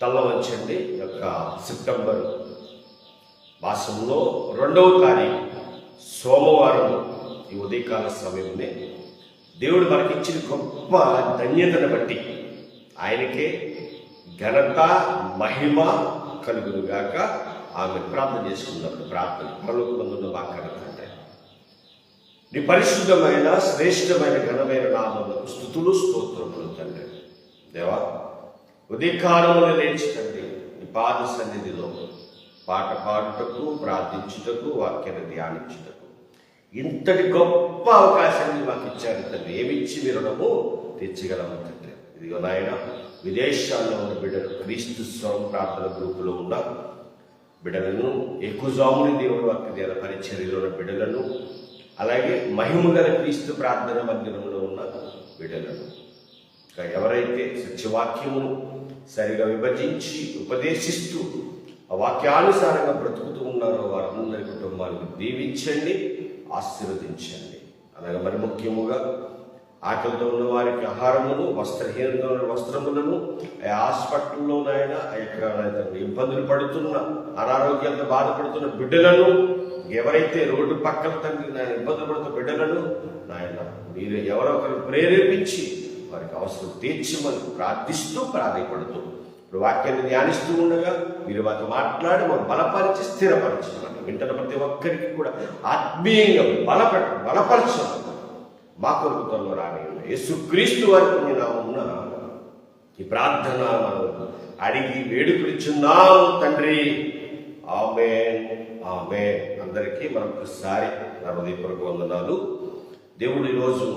తల్లవంచండి యొక్క సెప్టెంబర్ మాసంలో రెండవ తారీఖు సోమవారం ఈ ఉదయకాల సమయంలో దేవుడు మనకిచ్చిన గొప్ప ధన్యతను బట్టి ఆయనకే ఘనత మహిమ కలుగునుగాక ఆమె ప్రార్థన చేసుకున్నప్పుడు ప్రార్థన పరలోకమందున్న వాక్యాన్ని అంటే నీ పరిశుద్ధమైన శ్రేష్టమైన ఘనమైన నామములకు స్థుతులు స్తోత్రములు తండ్రి. దేవా ఉదయకాలములు లేచి తండ్రి నీ పాద సన్నిధిలో పాట పాడుటకు ప్రార్థించుటకు వాక్యాన్ని ధ్యానించుటకు. ఇంతటి గొప్ప అవకాశాన్ని మాకు ఇచ్చారు తండ్రి. ఏమిచ్చి మీరు తెచ్చగలము తండ్రి. ఇదిగో నాయన విదేశాల్లో ఉన్న బిడ్డలు క్రీస్తు స్వరం ప్రార్థన గ్రూపులో ఉన్న బిడలను ఎక్కుజాముని దేవుడు వాక్య దేవ పరిచర్యలో ఉన్న బిడలను అలాగే మహిమ గల క్రీస్తు ప్రార్థన మధ్యలో ఉన్న బిడలను. ఎవరైతే సత్యవాక్యమును సరిగా విభజించి ఉపదేశిస్తూ ఆ వాక్యానుసారంగా బ్రతుకుతూ ఉన్నారో వారందరి కుటుంబాలను దీవించండి ఆశీర్వదించండి. అలాగే మరి ముఖ్యముగా ఆకలితో ఉన్న వారికి ఆహారమును వస్త్రహీనత ఉన్న వస్త్రములను ఆ హాస్పిటల్లోనైనా ఆ యొక్క ఇబ్బందులు పడుతున్న అనారోగ్యంతో బాధపడుతున్న బిడ్డలను ఎవరైతే రోడ్డు పక్కన తండ్రి నాయన ఇబ్బందులు పడుతున్న బిడ్డలను నాయన మీరు ఎవరో ఒకరు ప్రేరేపించి వారికి అవసరం తీర్చమని ప్రార్థిస్తూ ప్రాధాయపడుతూ ఇప్పుడు వాక్యాన్ని ధ్యానిస్తూ ఉండగా మీరు వారితో మాట్లాడి మనం బలపరిచి స్థిరపరచమని వింటున్న ప్రతి ఒక్కరికి కూడా ఆత్మీయంగా బలపడ బలపరచమని. మా కొరకు త్వరలో రాని యేసుక్రీస్తు వారికి నామమున ఈ ప్రార్థన మనం అడిగి వేడుకలిచున్నాం తండ్రి. ఆమె ఆమె అందరికీ మరొకసారి నా హృదయపూర్వక వందనాలు. దేవుడు ఈరోజు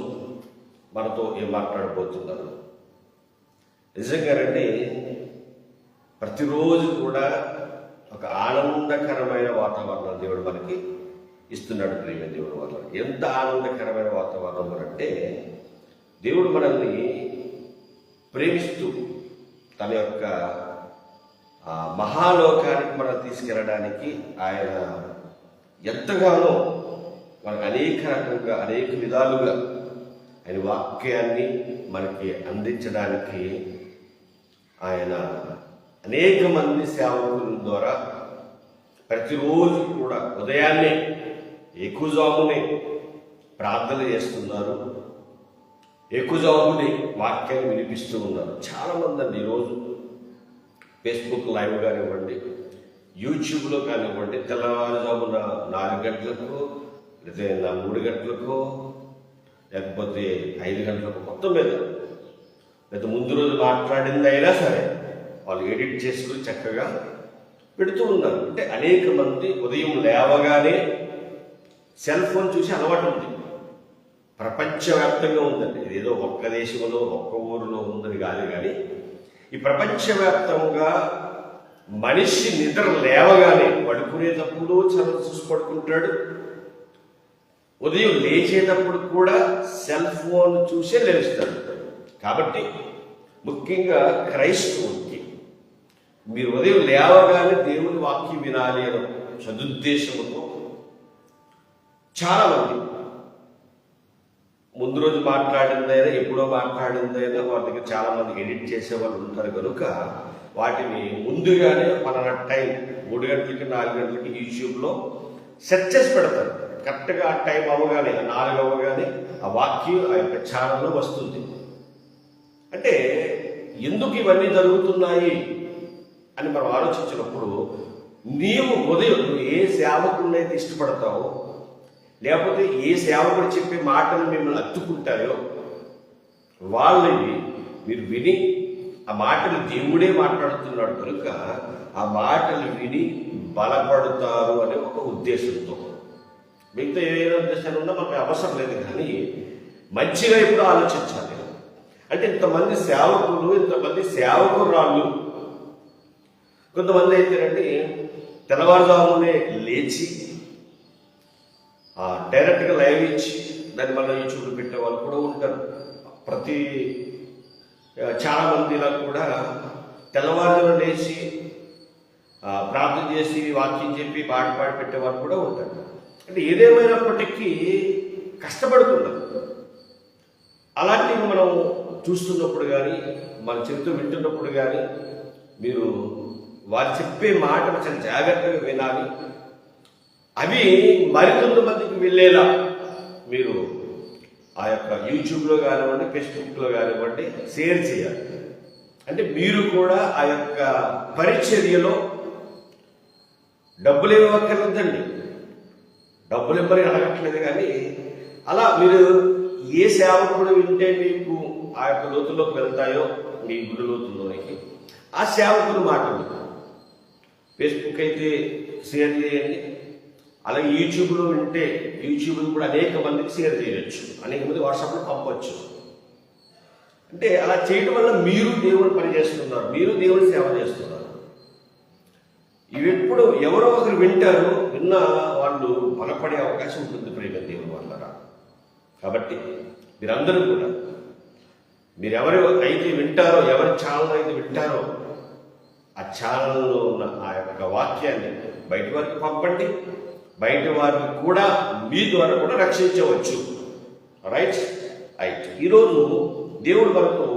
మనతో ఏం మాట్లాడబోతున్నారు? నిజంగా రండి ప్రతిరోజు కూడా ఒక ఆనందకరమైన వాతావరణం దేవుడు మనకి ఇస్తున్నాడు ప్రేమ దేవుడు వల్ల ఎంత ఆనందకరమైన వాతావరణం అంటే దేవుడు మనల్ని ప్రేమిస్తూ తన యొక్క మహాలోకానికి మనం తీసుకెళ్ళడానికి ఆయన ఎంతగానో మనకు అనేక రకంగా అనేక విధాలుగా ఆయన వాక్యాన్ని మనకి అందించడానికి ఆయన అనేక మంది సేవకుల ద్వారా ప్రతిరోజు కూడా ఉదయాన్నే ఎక్కువజామునే ప్రార్థన చేస్తున్నారు. ఎక్కువజామునే వాక్యాన్ని వినిపిస్తూ ఉన్నారు. చాలామంది అండి ఈరోజు. ఫేస్బుక్ లైవ్ కానివ్వండి యూట్యూబ్లో కానివ్వండి తెల్లవారుజామున నాలుగు గంటలకు లేదా నా మూడు గంటలకు లేకపోతే ఐదు గంటలకు మొత్తం మీద. లేదా ముందు రోజు మాట్లాడింది అయినా సరే వాళ్ళు ఎడిట్ చేసుకుని చక్కగా పెడుతూ ఉన్నారు. అంటే అనేక మంది ఉదయం లేవగానే సెల్ ఫోన్ చూసి అలవాటు ఉంది. ప్రపంచవ్యాప్తంగా ఉందండి. ఏదో ఒక్క దేశంలో ఒక్క ఊరిలో ఉందని కాదు కానీ ఈ ప్రపంచవ్యాప్తంగా మనిషి నిద్ర లేవగానే పడుకునేటప్పుడు చదువు చూసి పడుకుంటాడు. ఉదయం లేచేటప్పుడు కూడా సెల్ ఫోన్ చూసే లేస్తాడు. కాబట్టి ముఖ్యంగా క్రైస్తవుడికి మీరు ఉదయం లేవగానే దేవుని వాక్యం వినాలి అనే సదుద్దేశంతో చాలామంది. ముందు రోజు మాట్లాడిందైనా ఎప్పుడో మాట్లాడిందైనా వారి దగ్గర చాలామంది ఎడిట్ చేసే వాళ్ళు ఉంటారు కనుక వాటిని ముందుగానే పలానా టైం మూడు గంటలకి నాలుగు గంటలకి యూట్యూబ్లో సెట్ చేసి పెడతారు. కరెక్ట్గా ఆ టైం అవ్వగానే నాలుగు అవ్వగానే ఆ వాక్యం ఆ యొక్క ఛానల్లో వస్తుంది. అంటే ఎందుకు ఇవన్నీ జరుగుతున్నాయి అని మనం ఆలోచించినప్పుడు నీవు ఉదయం నువ్వు ఏ సేవకుడినైతే ఇష్టపడతావో లేకపోతే ఏ సేవకుడు చెప్పే మాటలు మిమ్మల్ని అత్తుకుంటాయో వాళ్ళని మీరు విని ఆ మాటలు దేవుడే మాట్లాడుతున్నాడు కనుక ఆ మాటలు విని బలపడతారు అనే ఒక ఉద్దేశంతో. మిగతా ఏదైనా ఉద్దేశాలు ఉన్నా మనకు అవసరం లేదు కానీ మంచిగా ఇప్పుడు ఆలోచించాలి. అంటే ఇంతమంది సేవకులు ఇంతమంది సేవకురాళ్ళు కొంతమంది అయితే రండి తెల్లవారుజామునే లేచి డైరెక్ట్గా లైవ్ ఇచ్చి దాన్ని మళ్ళీ యూట్యూబ్లో పెట్టే వాళ్ళు కూడా ఉంటారు. ప్రతి చాలా మందిలా కూడా తెల్లవారుజామున లేచి ప్రార్థన చేసి వాక్యం చెప్పి పాట పాడి పెట్టే వాళ్ళు కూడా ఉంటారు. అంటే ఏదేమైనప్పటికీ కష్టపడుతున్నారు. అలాంటివి మనం చూస్తున్నప్పుడు కానీ మన చెబుతూ వింటున్నప్పుడు కానీ మీరు వారు చెప్పే మాట చాలా జాగ్రత్తగా వినాలి. అవి మరికొంతమందికి వెళ్ళేలా మీరు ఆ యొక్క యూట్యూబ్లో కానివ్వండి ఫేస్బుక్లో కానివ్వండి షేర్ చేయాలి. అంటే మీరు కూడా ఆ యొక్క పరిచర్యలో డబ్బులు ఇవ్వక్కర్లేదండి డబ్బులు ఇవ్వని అడగట్లేదు కానీ అలా మీరు ఏ సేవకుడు వింటే మీకు ఆ యొక్క లోతుల్లోకి వెళ్తాయో మీ గుడి లోతుల్లోనికి ఆ సేవకుడు మాటలు. ఫేస్బుక్ అయితే షేర్ చేయండి. అలాగే యూట్యూబ్లో వింటే యూట్యూబ్లో కూడా అనేక మందికి షేర్ చేయొచ్చు. అనేక మంది వాట్సాప్లో పంపవచ్చు అంటే అలా చేయడం వల్ల మీరు దేవుని పని చేస్తున్నారు. మీరు దేవుని సేవ చేస్తున్నారు. ఇవి ఎప్పుడు ఎవరో ఒకరు వింటారు విన్న వాళ్ళు బలపడే అవకాశం ఉంటుంది ప్రేమ దేవుని వల్ల కాబట్టి మీరందరూ కూడా మీరు ఎవరు అయితే వింటారో ఎవరి ఛానల్ అయితే వింటారో ఆ ఛానల్లో ఉన్న ఆ యొక్క వాక్యాన్ని బయట వరకు పంపండి. బయట వారిని కూడా మీ ద్వారా కూడా రక్షించవచ్చు. రైట్ రైట్ ఈరోజు దేవుడు మనకు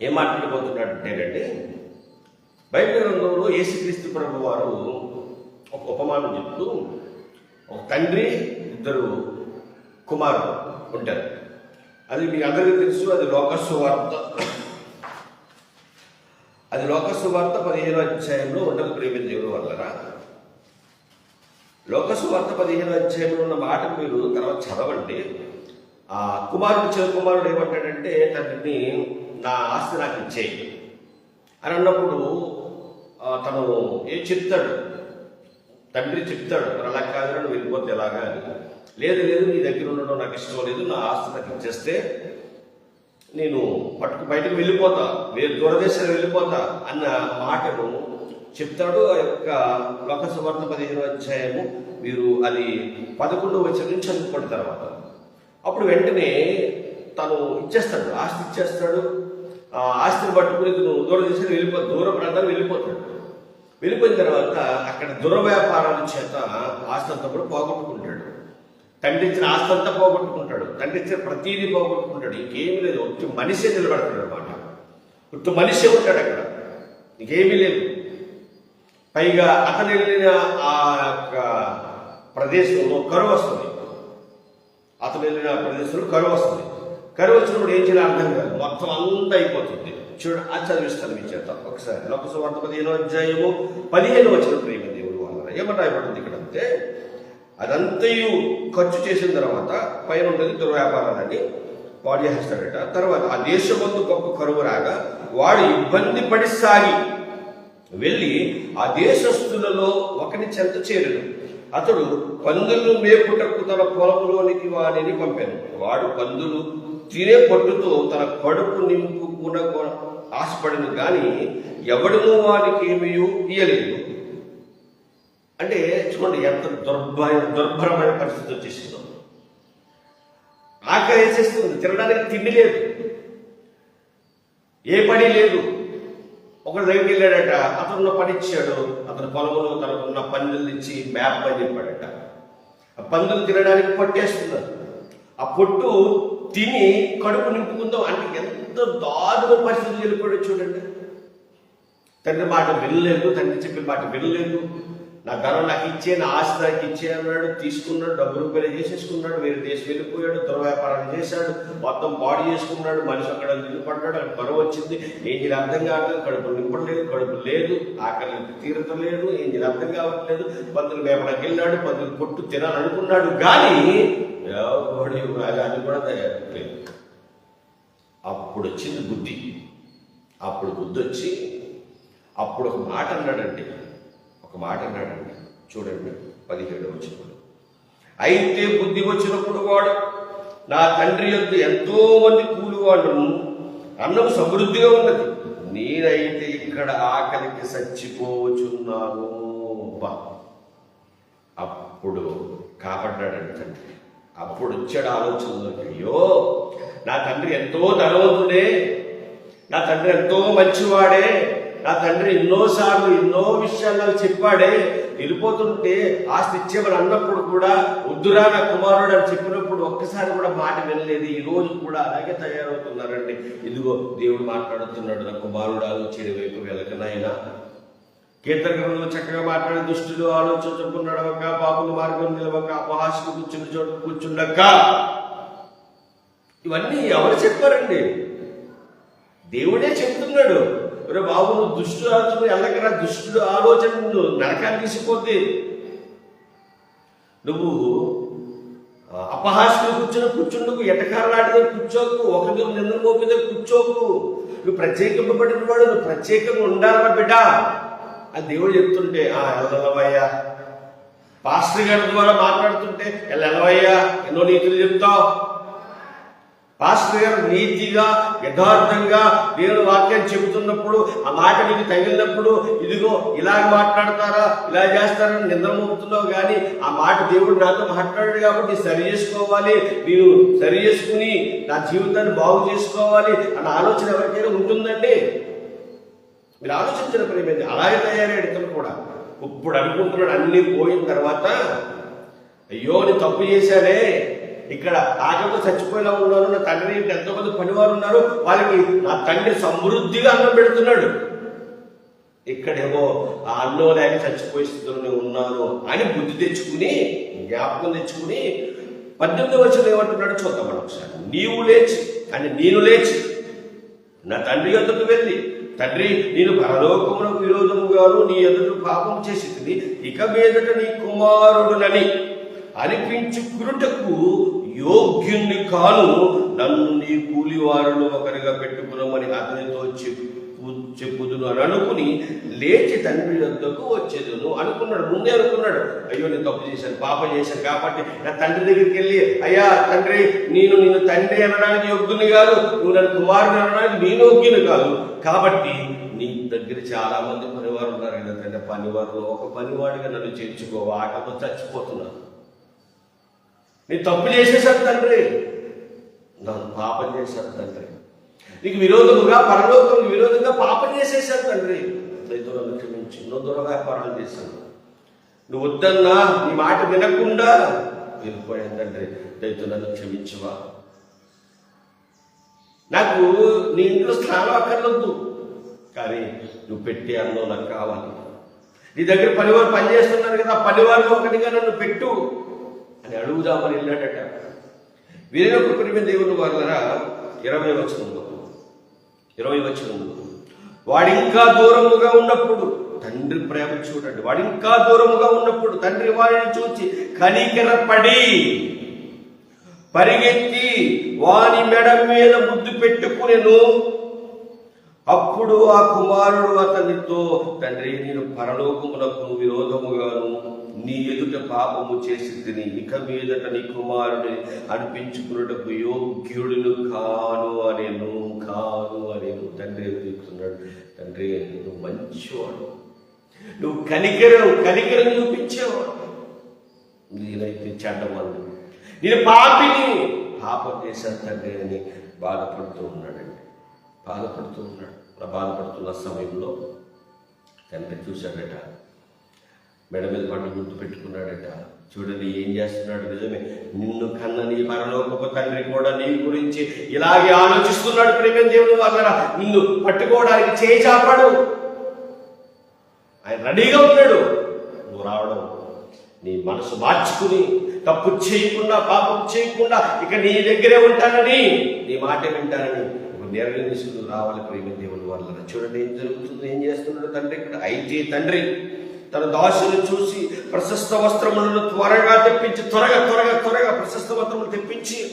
ఏం మాట్లాడబోతున్నాడు అంటేనండి బయట రంగంలో యేసుక్రీస్తు ప్రభు వారు ఒక ఉపమానం చెప్తూ ఒక తండ్రి ఇద్దరు కుమారుడు ఉంటారు. అది మీకు అందరికీ తెలుసు అది లోకస్సు వార్త. అది లోకస్సు వార్త పదిహేను అధ్యాయంలో ఉండదు ప్రేమ దేవుడు వల్లరా లోకసువార్త పదిహేను అధ్యాయంలో ఉన్న మాట మీరు తర్వాత చదవండి. ఆ కుమారుడు చిన్న కుమారుడు ఏమంటాడంటే తండ్రిని నా ఆస్తి నాకు ఇచ్చేయి. అని అన్నప్పుడు తను ఏం చెప్తాడు? తండ్రి చెప్తాడు అలా కాదు నువ్వు వెళ్ళిపోతే ఎలాగా లేదు లేదు నీ దగ్గర ఉండడం నాకు ఇష్టం లేదు నా ఆస్తి నాకు ఇచ్చేస్తే నేను పట్టుకు బయటకు వెళ్ళిపోతా వేరే దూరదేశాలు వెళ్ళిపోతా అన్న మాటను చెప్తాడు ఆ యొక్క లోక సువర్ణ పదిహేను అధ్యాయము. మీరు అది పదకొండు వచ్చిన నుంచి చదువుకోండి తర్వాత. అప్పుడు వెంటనే తను ఇచ్చేస్తాడు ఆస్తి ఇచ్చేస్తాడు. ఆ ఆస్తిని పట్టుకుని నువ్వు చేసి వెళ్ళిపో దూర ప్రాంతాలు వెళ్ళిపోతాడు. వెళ్ళిపోయిన తర్వాత అక్కడ దురవ్యాపారాల చేత ఆస్తి అంతా కూడా పోగొట్టుకుంటాడు. తండ్రి ఇచ్చిన ఆస్తి అంతా పోగొట్టుకుంటాడు. తండ్రి ఇచ్చిన ప్రతీది పోగొట్టుకుంటాడు. ఇంకేమీ లేదు. ఒట్టి మనిషే నిలబడతాడు అనమాట ఒట్టి మనిషే ఉంటాడు అక్కడ. ఇంకేమీ లేదు. పైగా అతను వెళ్ళిన ఆ యొక్క ప్రదేశంలో కరువు వస్తుంది. అతను వెళ్ళిన ప్రదేశంలో కరువు వస్తుంది. కరువు వచ్చినప్పుడు ఏం చేయాలి అర్థం కాదు. మొత్తం అంతా అయిపోతుంది. చూడు అది చదివిస్తాను మీ చేత ఒకసారి. లోకసభ పదిహేను అధ్యాయము పదిహేను వచ్చిన ప్రేమ దేవుడు వల్ల ఏమన్నా ఇక్కడ అంటే అదంతయు ఖర్చు చేసిన తర్వాత పైన ఉంటుంది దుర్వ్యాపారాలని వాడు చేస్తాడట. తర్వాత ఆ దేశమందు గొప్ప కరువు రాగా వాడు ఇబ్బంది పడి సాగి వెళ్ళి ఆ దేశస్థులలో ఒకని చెంత చేరును. అతడు పందులు మేపుటకు తన పొలంలోనికి వాడిని పంపాను. వాడు పందులు తినే పట్టుతో తన కడుపు నింపుకున ఆశపడను గాని ఎవడను వానికి ఏమీ ఇయ్యలేదు. అంటే చూడండి ఎంత దుర్భ దుర్భరమైన పరిస్థితి వచ్చేసిందో. ఆకలి వేసేస్తుంది తినడానికి తిండి లేదు. ఏ పని లేదు. ఒకటి దగ్గరికి వెళ్ళాడట అతను పని ఇచ్చాడు. అతను పొలంలో తనకున్న పందులు ఇచ్చి మ్యాప్ అని చెప్పాడట. ఆ పందులు తినడానికి పట్టేస్తున్నారు ఆ పొట్టు తిని కడుపు నింపుకుందాం అంటే ఎంత దారుణ పరిస్థితులు వెళ్ళిపోయాడు చూడండి. తండ్రి మాట వినలేదు తండ్రి చెప్పిన మాట వినలేదు. నా ధనం నాకు ఇచ్చే నా ఆశ నాకు ఇచ్చే అన్నాడు తీసుకున్నాడు డబ్బు రూపాయలు చేసేసుకున్నాడు వేరే దేశం వెళ్ళిపోయాడు దుర్వ్యాపారాలు చేశాడు మొత్తం బాడీ చేసుకున్నాడు మనిషి అక్కడ నిలబడ్డాడు అక్కడ బరువు వచ్చింది. ఏం చేయాలి అర్థం కావట్లేదు కడుపు నింపలేదు కడుపు లేదు ఆకలి తీరత లేదు ఏం చేయాలి అర్థం కావట్లేదు. పందులు మేపడానికి వెళ్ళాడు పందులు కొట్టు తినాలనుకున్నాడు కానీ ఎవడు రాజాన్ని కూడా తయారు అప్పుడు వచ్చింది బుద్ధి. అప్పుడు బుద్ధి వచ్చి అప్పుడు ఒక మాట అన్నాడండి ఒక మాట అన్నాడండి చూడండి పదిహేడు వచ్చినప్పుడు అయితే బుద్ధి వచ్చినప్పుడు వాడు నా తండ్రి యొక్క ఎంతో మంది కూలివాళ్ళను అన్నం సమృద్ధిగా ఉన్నది. నేనైతే ఇక్కడ ఆకలికి చచ్చిపోచున్నాను. బా. అప్పుడు కాపాడ్డాడండి తండ్రి. అప్పుడు వచ్చాడు ఆలోచనలోకి. అయ్యో నా తండ్రి ఎంతో ధనవంతుడే. నా తండ్రి ఎంతో మంచివాడే. నా తండ్రి ఎన్నోసార్లు ఎన్నో విషయాలు చెప్పాడే వెళ్ళిపోతుంటే ఆస్తి ఇచ్చేమని అన్నప్పుడు కూడా వద్దురా నా కుమారుడు అని చెప్పినప్పుడు ఒక్కసారి కూడా మాట వినలేదు. ఈ రోజు కూడా అలాగే తయారవుతున్నారండి. ఇదిగో దేవుడు మాట్లాడుతున్నాడు నా కుమారుడు ఆలోచన వైపు వెళ్ళకనైనా కీర్తన గ్రంథంలో చక్కగా మాట్లాడే దుష్టులు ఆలోచించకుండా నడవక పాపుల మార్గం నిలవక అపహాస్యం కూర్చుని చోట కూర్చుండక. ఇవన్నీ ఎవరు చెప్పారండి? దేవుడే చెప్తున్నాడు. ఒరే బాబు నువ్వు దుష్టు ఆలోచన ఎల్లకరా దుష్టుడు ఆలోచన నువ్వు నరకాన్ని తీసిపోతే నువ్వు అపహాసులు కూర్చుని కూర్చుండకు ఎటకాలాడితే కూర్చోకు ఒక మీద నిందలు మోపితే కూర్చోకు. నువ్వు ప్రత్యేకింపబడిన వాడు నువ్వు ప్రత్యేకంగా ఉండాలరా బిడ్డ. అని దేవుడు చెప్తుంటే ఆ ఎల్లవయ్యా పాస్టర్ గారి ద్వారా మాట్లాడుతుంటే ఎల్లవయ్యా ఎన్నో నీతులు చెప్తావు. పాస్టర్ గారు నీతిగా యథార్థంగా దేవుని వాక్యం చెబుతున్నప్పుడు ఆ మాట నీకు తగిలినప్పుడు ఇదిగో ఇలాగ మాట్లాడతారా ఇలా చేస్తారని నిద్ర మోపుతున్నావు కానీ ఆ మాట దేవుడు నాతో మాట్లాడాడు కాబట్టి సరి చేసుకోవాలి మీరు సరి చేసుకుని నా జీవితాన్ని బాగు చేసుకోవాలి అన్న ఆలోచన ఎవరికైనా ఉంటుందండి? మీరు ఆలోచించిన ప్రేమేంది అలాగే తయారయ్యాడు ఇతను కూడా. ఇప్పుడు అనుకుంటున్నాడు అన్ని పోయిన తర్వాత అయ్యో నేను తప్పు చేశానే ఇక్కడ ఆకలితో చచ్చిపోయిన ఉన్నారు నా తండ్రి ఇంటి ఎంతో మంది పనివారు ఉన్నారు. వాళ్ళకి నా తండ్రి సమృద్ధిగా అన్నం పెడుతున్నాడు. ఇక్కడేమో ఆ అన్నం లేక చచ్చిపోయే స్థితిలో ఉన్నాను అని బుద్ధి తెచ్చుకుని జ్ఞాపకం తెచ్చుకుని పద్దెనిమిది వచ్చిన ఏమంటున్నాడు చూద్దాం మనం ఒకసారి. నీవు లేచి అని నేను లేచి నా తండ్రి ఎదుటకు వెళ్ళి తండ్రి నేను పరలోకమునకు విరోధముగాను నీ ఎదుట పాపం చేసి ఇక మీదట నీ కుమారుడునని అనిపించుకున్నటకు యోగ్యుణ్ణి కాను నన్ను నీ కూలివారులు ఒకరిగా పెట్టుకున్నామని అతనితో చెప్పు చెప్పుదును అని అనుకుని లేచి తండ్రి వద్దకు వచ్చేదును. అనుకున్నాడు ముందే అనుకున్నాడు. అయ్యో నేను తప్పు చేశాను పాపం చేశాను కాబట్టి నా తండ్రి దగ్గరికి వెళ్ళి అయ్యా తండ్రి నేను నిన్ను తండ్రి అనడానికి యోగ్యుని కాదు నువ్వు నన్ను కుమారుని అనడానికి నేను యోగ్యుని కాదు. కాబట్టి నీ దగ్గర చాలా మంది పనివారు ఉన్నారు కదా తండ్రి పనివారు ఒక పనివాడిగా నన్ను చేర్చుకో ఆటతో చచ్చిపోతున్నాను నీ తప్పు చేసేసారు తండ్రి. నన్ను పాపం చేశాను తండ్రి. నీకు విరోధముగా పరలోకం విరోధంగా పాపం చేసేసారు తండ్రి. దైతులను క్షమించి. నువ్వు దురవ్యాపారాలు చేశాను. నువ్వు వద్దన్నా నీ మాట వినకుండా వెళ్ళిపోయాను తండ్రి. దైతులను క్షమించవా? నాకు నీ ఇంట్లో స్థానం అక్కర్లొద్దు. కానీ నువ్వు పెట్టే అన్నం నాకు కావాలి. నీ దగ్గర పనివారు పనిచేస్తున్నారు కదా పనివారు ఒకటిగా నన్ను పెట్టు. అని అడుగుదామని వెళ్ళాడట. వీరినప్పుడు ప్రేమ దేవుని వాళ్ళరా ఇరవై వచనంలో ఇరవై వచనంలో వాడు ఇంకా దూరముగా ఉన్నప్పుడు తండ్రి ప్రేమ చూడండి. వాడు ఇంకా దూరముగా ఉన్నప్పుడు తండ్రి వాడిని చూచి కనికరపడి పరిగెత్తి వాని మెడ మీద ముద్దు పెట్టుకునేను. అప్పుడు ఆ కుమారుడు అతనితో తండ్రి నేను పరలోకమునకు విరోధముగాను నీ ఎదుట పాపము చేసి తిని ఇక మీదట నీ కుమారుని అనిపించుకున్నటకు యోగ్యుడును కాను అనేను కాను అనేను. తండ్రి చెప్తున్నాడు? తండ్రి నువ్వు మంచివాడు. నువ్వు కనికరం కనికరం చూపించేవాడు. నేనైతే చెడ్డవాడు నేను పాపిని. పాపం చేశాను తండ్రి అని బాధపడుతూ ఉన్నాడండి. బాధపడుతూ ఉన్నాడు. బాధపడుతున్న సమయంలో తండ్రి చూశాడట. మెడ మీద పట్టు గుర్తు పెట్టుకున్నాడట. చూడండి ఏం చేస్తున్నాడు నిజమే. నిన్ను కన్న నీ పరలోకపు తండ్రి కూడా నీ గురించి ఇలాగే ఆలోచిస్తున్నాడు ప్రేమ దేవుని వాళ్ళ నిన్ను పట్టుకోవడానికి చేయి చాపాడు. ఆయన రెడీగా ఉన్నాడు. నువ్వు రావడం నీ మనసు మార్చుకుని తప్పు చేయకుండా పాపం చేయకుండా ఇక నీ దగ్గరే ఉంటానని నీ మాట వింటానని ఒక నిర్ణయం తీసుకుని రావాలి ప్రేమ దేవుని వల్ల చూడండి ఏం జరుగుతుంది ఏం చేస్తున్నాడు తండ్రి ఇక్కడ? అయితే తండ్రి. తన దాసుని చూసి ప్రశస్త వస్త్రములను త్వరగా తెప్పించి త్వరగా త్వరగా త్వరగా ప్రశస్త వస్త్రములు తెప్పించి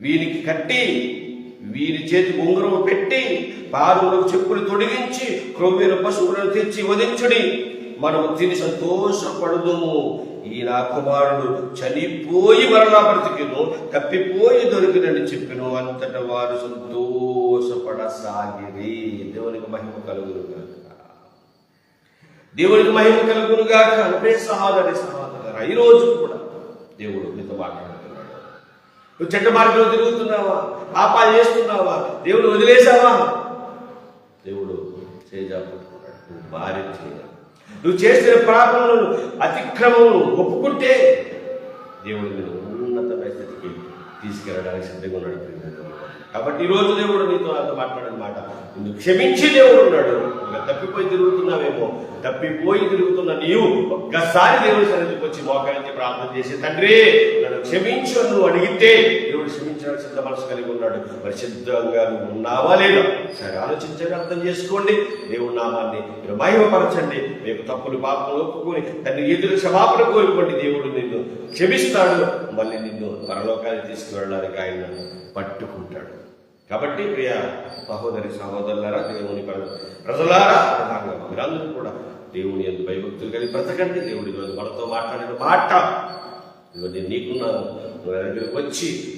వీరికి కట్టి వీరి చేతి ఉంగరం పెట్టి పాదములకు చెప్పులు తొడిగించి క్రొవ్విన పశువులను తెచ్చి వధించుడి. మనం తిని సంతోషపడదుము. ఈ నా కుమారుడు చనిపోయి మరలా బ్రతికిను తప్పిపోయి దొరికినని చెప్పిను. అంతట వారు సంతోషపడసాగిరి. దేవునికి మహిమ కలుగును దేవుడికి మహిమ కలుగునుగా గాక సహోదరి సహోదరు ఈ రోజు కూడా దేవుడు మీతో మాట్లాడుతున్నాడు. నువ్వు చెడ్డ మార్గంలో తిరుగుతున్నావా? పాపాలు చేస్తున్నావా? దేవుడు వదిలేసావా? దేవుడు చేజాపుతున్నాడు. నువ్వు మారి చేయాలి. నువ్వు చేసిన పాపములను అతిక్రమములు ఒప్పుకుంటే దేవుడు నేను ఉన్నతమైన స్థితికి తీసుకెళ్ళడానికి సిద్ధంగా ఉన్నాడు. కాబట్టి ఈ రోజు దేవుడు నీతో అంత మాట్లాడిన మాట నిన్ను క్షమించి దేవుడు ఉన్నాడు. ఇంకా తప్పిపోయి తిరుగుతున్నావేమో? తప్పిపోయి తిరుగుతున్న నీవు ఒక్కసారి దేవుడు సన్నిధికి వచ్చి మోకానికి ప్రార్థన చేసి తండ్రి నన్ను క్షమించు నువ్వు అడిగితే దేవుడు క్షమించడానికి సిద్ధ మనసు కలిగి ఉన్నాడు. మరి సిద్ధంగా నువ్వు ఉన్నావా లేదా? సరే ఆలోచించండి అర్థం చేసుకోండి. దేవుడి నామాన్ని మీరు మహిమపరచండి. మీకు తప్పులు పాపలు ఒప్పుకొని తండ్రి ఎదురు క్షమాపణ కోరుకోండి. దేవుడు నిన్ను క్షమిస్తాడు. మళ్ళీ నిన్ను పరలోకానికి తీసుకువెళ్ళడానికి ఆయన పట్టుకుంటాడు. కాబట్టి ప్రియ సహోదరి సహోదరులారా దేవుని ప్ర- ప్రజలారా మీరందరూ కూడా దేవుని ఎందు భయభక్తులు కలిగి బ్రతకండి. దేవుడి రోజు మనతో మాట్లాడిన మాట ఇదిగో నేను నీకున్నాను. నువ్వు నా దగ్గరికి వచ్చి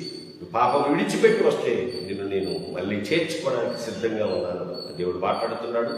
పాపం విడిచిపెట్టి వస్తే నిన్ను నేను మళ్ళీ చేర్చుకోవడానికి సిద్ధంగా ఉన్నాను. దేవుడు మాట్లాడుతున్నాడు.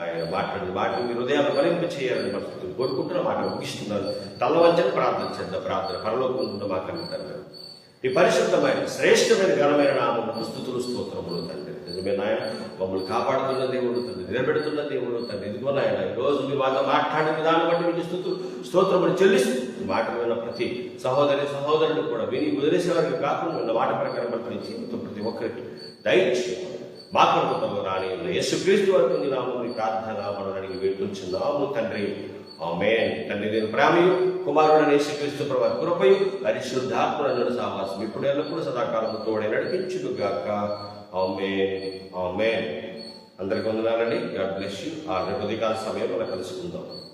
ఆయన మాట్లాడిన మాట మీ హృదయాలు మరింప చేయాలని పరిస్థితులు కోరుకుంటున్న మాట ముగిస్తున్నాను. తల వంచని ప్రార్థన చేద్దాం. ప్రార్థన పరలోకం మాకు అంటారు ఈ పరిశుద్ధమైన శ్రేష్టమైన ఘనమైన నామము స్థుతులు స్తోత్రములు తండ్రి. నిజమే నాయన మమ్మల్ని కాపాడుతున్న దేవుడు తండ్రి. నిలబెడుతున్న దేవుడు తండ్రి. ఇదిగో నాయన ఈ రోజు మీ మాతో మాట్లాడిన విధానం బట్టి మీకు స్థుతులు స్తోత్రములు చెల్లిస్తూ ఈ మాట విన్న ప్రతి సహోదరి సహోదరుడు కూడా విని వదిలేసే వారికి కాకుండా ఉన్న మాట ప్రకారం పరిపాలించి నీ ప్రతి ఒక్కరికి దయచేసి మా కొరకు రాని యేసుక్రీస్తు వరకు నీ నామని ప్రార్థన మనం అడిగి వేడుకుంటున్నాము తండ్రి. తండ్రి నేను ప్రేమయు కుమారుడు యేసుక్రీస్తు ప్రభు కృపయు పరిశుద్ధాత్మను సావాసం ఇప్పుడు ఎల్లప్పుడూ సదాకాలం తోడే నడిపించును గాక ఆమేన్. ఆమేన్. అందరికి వందనాలండి. God bless you. ఆ రేపు ఉదయకాల సమయంలో మనం కలుసుకుందాం.